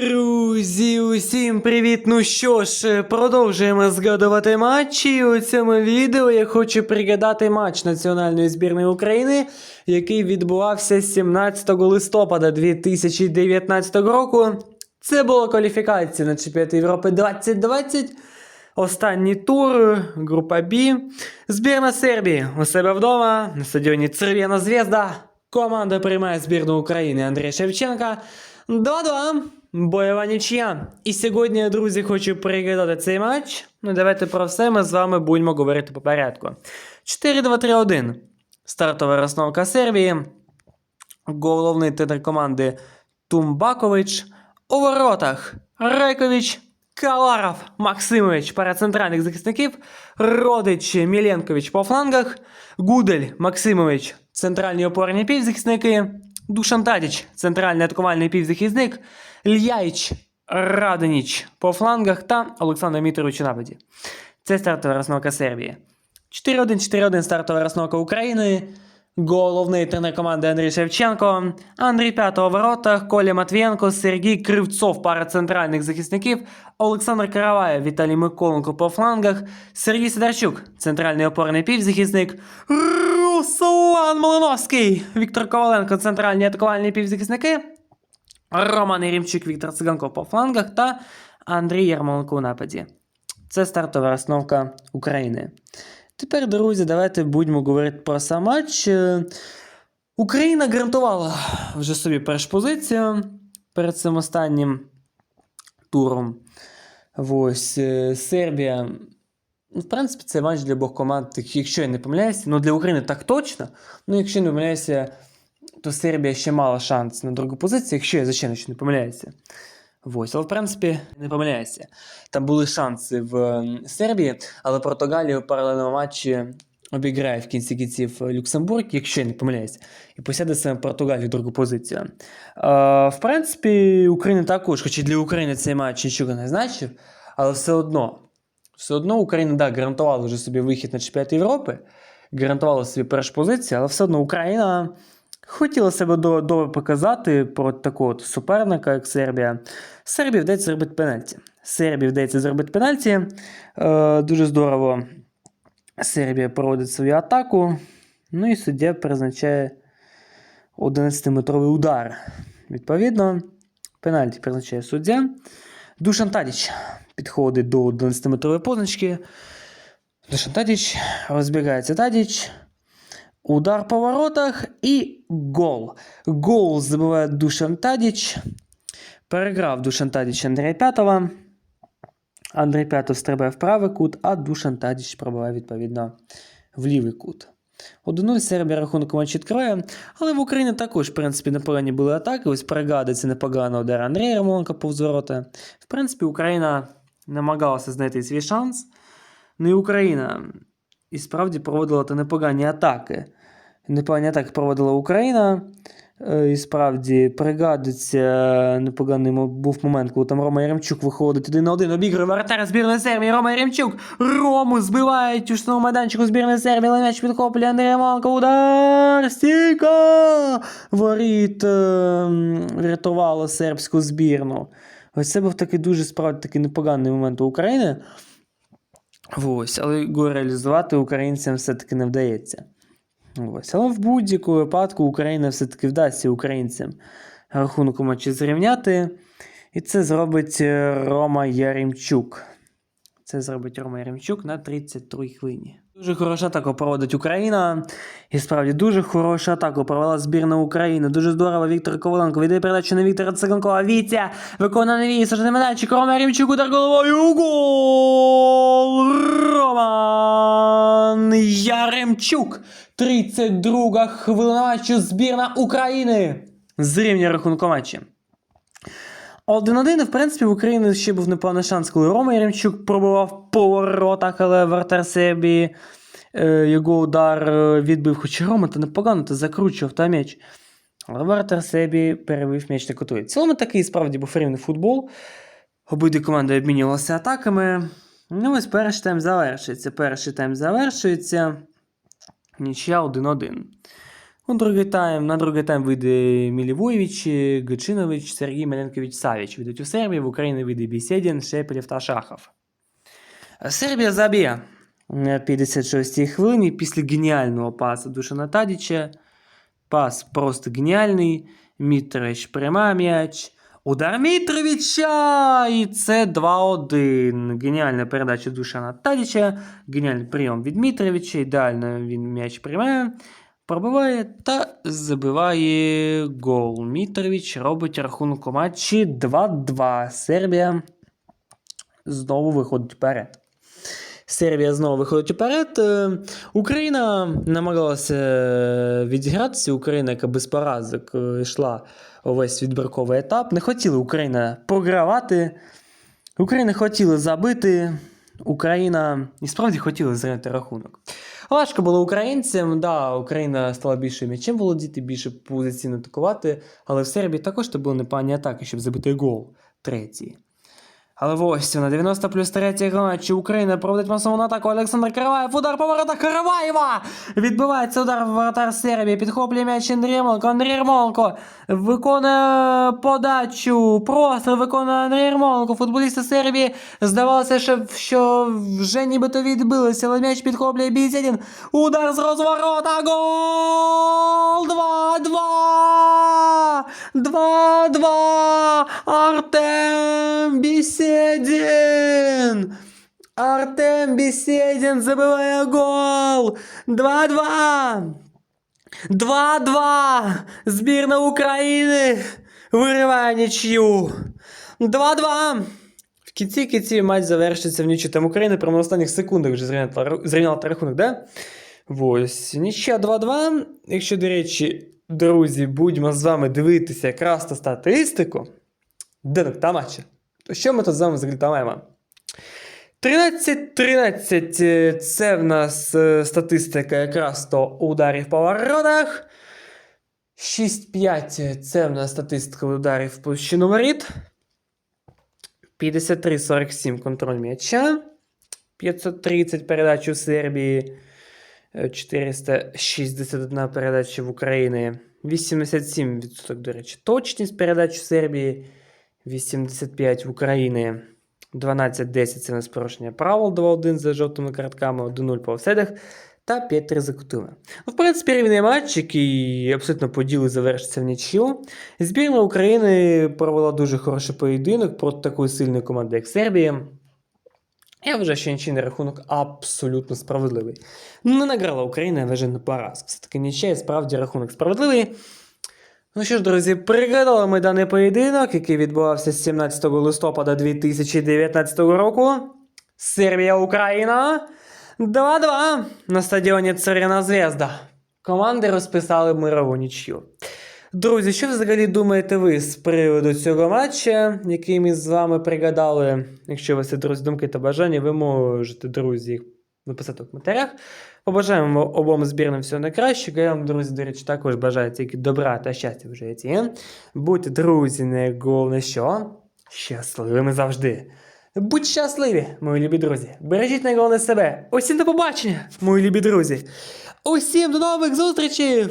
Друзі, усім привіт! Ну що ж, продовжуємо згадувати матчі. У цьому відео я хочу пригадати матч національної збірної України, який відбувався 17 листопада 2019 року. Це була кваліфікація на чемпіонат Європи 2020. Останній тур, група Б. Збірна Сербії у себе вдома на стадіоні Церв'яна Звезда. Команда приймає збірну України Андрія Шевченка. 2-2. Бойова нічия. І сьогодні, друзі, хочу переглядати цей матч. Ну, давайте про все ми з вами будемо говорити по порядку. 4-2-3-1. Стартова розновка Сербії. Головний тренер команди Тумбакович. У воротах Райкович, Каларов, Максимович пара центральних захисників, Родич Міленкович по флангах, Гудель Максимович, центральні опорні півзахисники, Душан Тадіч, центральний атакувальний півзахисник, Льяйч Радоніч по флангах та Олександр Мітрович у нападі. Це стартова розновка Сербії. 4-1-4-1 стартова розновка України. Головний тренер команди Андрій Шевченко, Андрій П'ятого воротах, Коля Матвієнко, Сергій Кривцов, пара центральних захисників, Олександр Караваєв, Віталій Миколенко по флангах, Сергій Сидорчук, центральний опорний півзахисник, Руслан Малиновський, Віктор Коваленко, центральні атакувальні півзахисники, Роман Єрімчук, Віктор Циганков по флангах та Андрій Ярмоленко у нападі. Це стартова розновка України. Тепер, друзі, давайте будемо говорити про сам матч. Україна гарантувала вже собі першу позицію перед цим останнім туром. Ось е, Сербія. Ну, в принципі, це матч для обох команд, якщо я не помиляюся, ну для України так точно. Ну, якщо не помиляюся, то Сербія ще мала шанс на другу позицію, якщо я звичайно ще не помиляюся. Ось, але в принципі не помиляюся. Там були шанси в Сербії, але Португалія у паралельному матчі обіграє в кінці кінців Люксембург, якщо я не помиляюся, і посяде саме Португалію другу позицію. В принципі, Україна також, хоч і для України цей матч нічого не значив, але все одно, все одно Україна да, гарантувала вже собі вихід на чемпіонат Європи, гарантувала собі першу позицію, але все одно Україна. Хотіла себе до- добре показати проти такого суперника, як Сербія. Сербії вдається зробити пенальті. Сербії вдається зробити пенальті. Е, дуже здорово. Сербія проводить свою атаку. Ну і суддя призначає 11-метровий удар. Відповідно, пенальті призначає суддя. Душан Тадіч підходить до 11-метрової позначки. Тадіч розбігається Тадіч. Удар по воротах і гол. Гол забиває Душан Тадіч. Переграв Душан Тадіч Андрія П'ятого. Андрій П'ятов стрибає в правий кут, а Душан Тадіч пробиває відповідно в лівий кут. 1-0 Сербія рахунок матч відкриває, але в Україні також, в принципі, непогані були атаки. Ось це непогано удар Андрія Ярмоленка повз ворота. В принципі, Україна намагалася знайти свій шанс. Ну і Україна і справді проводила та непогані атаки. Непогані атаки проводила Україна. Е, І справді пригадується непоганий був момент, коли там Рома Яремчук виходить один на один, обігрує воротаря збірної Сербії. Рома Яремчук. Рому збивають у штовому майданчику збірної Сербії. м'яч підхоплює Андрій Яманко. Удар! Стійка! Воріт е, врятувало сербську збірну. Ось це був такий дуже справді такий непоганий момент у України. Ось, але його реалізувати українцям все-таки не вдається. Ось. Але в будь-якому випадку Україна все-таки вдасться українцям рахунку матчі зрівняти. І це зробить е, Рома Яремчук. Це зробить Рома Яремчук на 32 хвилині. Дуже хороша атака проводить Україна. І справді дуже хороша атака провела збірна України. Дуже здорово. Віктор Коваленко віддає передачу на Віктора Циганкова. Вітя виконане Вітя. Сажений медальчик. Рома Яремчук удар головою. Гол! Роман Яремчук. 32 хвилина матчу. Збірна України. Зрівнює рахунку матчі. 1-1, в принципі, в Україні ще був непоганий шанс, коли Рома Яремчук пробував по воротах, але вратар Сербії е, його удар е, відбив. Хоча Рома то непогано, то закручував та м'яч. Але вратар Сербії перевів м'яч на котує. В цілому такий справді був рівний футбол. Обидві команди обмінювалися атаками. Ну, ось перший тайм завершується. Перший тайм завершується. Нічия 1-1. У другий тайм, на другий тайм вийде Мілівоєвич, Гачинович, Сергій Маленкович Савіч. Вийдуть у Сербії, в Україні вийде Бісєдін, Шепелєв та Шахов. Сербія заб'є на 56-й хвилині після геніального пасу Душана Тадіча. Пас просто геніальний. Мітрович пряма м'яч. Удар Мітровича! І це 2-1. Геніальна передача Душана Тадіча. Геніальний прийом від Мітровича. Ідеально він м'яч приймає. Пробиває та забиває гол. Мітрович робить рахунок у матчі 2-2. Сербія знову виходить вперед. Сербія знову виходить вперед. Е, Україна намагалася е, відігратися. Україна, яка без поразок е, йшла увесь відбірковий етап. Не хотіла Україна програвати. Україна хотіла забити. Україна і справді хотіла зряти рахунок. Важко було українцям. Да, Україна стала більше м'ячем володіти, більше позиційно атакувати. Але в Сербії також це були непогані атаки, щоб забити гол третій. Але ось на 90 плюс 3 матчі Україна проводить масову атаку. Олександр Караваєв. Удар по воротах Караваєва! Відбивається удар в воротар Сербії. Підхоплює м'яч Андрій Ярмоленко. Андрій Ярмоленко виконує подачу. Просто виконує Андрій Ярмоленко. Футболісти Сербії здавалося, що вже нібито відбилися, але м'яч підхоплює Бізядін. Удар з розворота. Гол! 2-2! 2-2! Артем Беседин! Артем Беседин забиває гол! 2-2! 2-2! Збірна України вириває нічю! 2-2! В кінці кінці матч завершиться в нічю. Там Україна прямо на останніх секундах вже зрівняла, зрівняла та рахунок, да? Ось. Нічия 2-2. Якщо, до речі, друзі, будемо з вами дивитися якраз на статистику денок та матча, то що ми тут з вами взагалі там маємо? 13-13 е, це в нас е, статистика якраз то ударів по воротах. 6-5 це в нас статистика ударів в площину воріт. 53-47 контроль м'яча. 530 передач у Сербії. е, 461 передача в Україні. 87%, до речі, точність передач у Сербії. 85 в Україні. 12-10 це нас порушення правил 2-1 за жовтими картками, 1-0 по офсайдах та 5-3 за кутами. Ну, в принципі, рівний матч, який абсолютно по ділу завершиться в нічю. Збірна України провела дуже хороший поєдинок проти такої сильної команди, як Сербія. Я вважаю, що нічийний рахунок абсолютно справедливий. Не награла Україна, я вважаю, на поразку. Все-таки нічия, справді рахунок справедливий. Ну що ж, друзі, пригадали ми даний поєдинок, який відбувався 17 листопада 2019 року. Сербія Україна 2-2 на стадіоні Царина Звезда. Команди розписали мирову нічю. Друзі, що взагалі думаєте ви з приводу цього матча, який ми з вами пригадали? Якщо у вас є друзі, думки та бажання, ви можете, друзі, їх написати в коментарях. Побажаємо обом збірним всього найкращого. Я вам, друзі, до речі, також бажаю тільки добра та щастя в житті. Будьте, друзі, не головне що? Щасливими завжди. Будь щасливі, мої любі друзі. Бережіть найголовне себе. Усім до побачення, мої любі друзі. Усім до нових зустрічей!